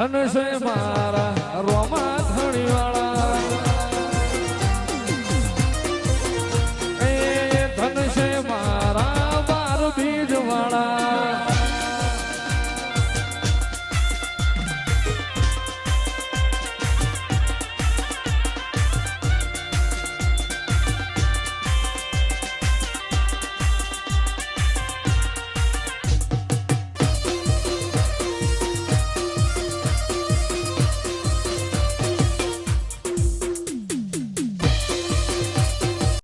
ધનુષ મારા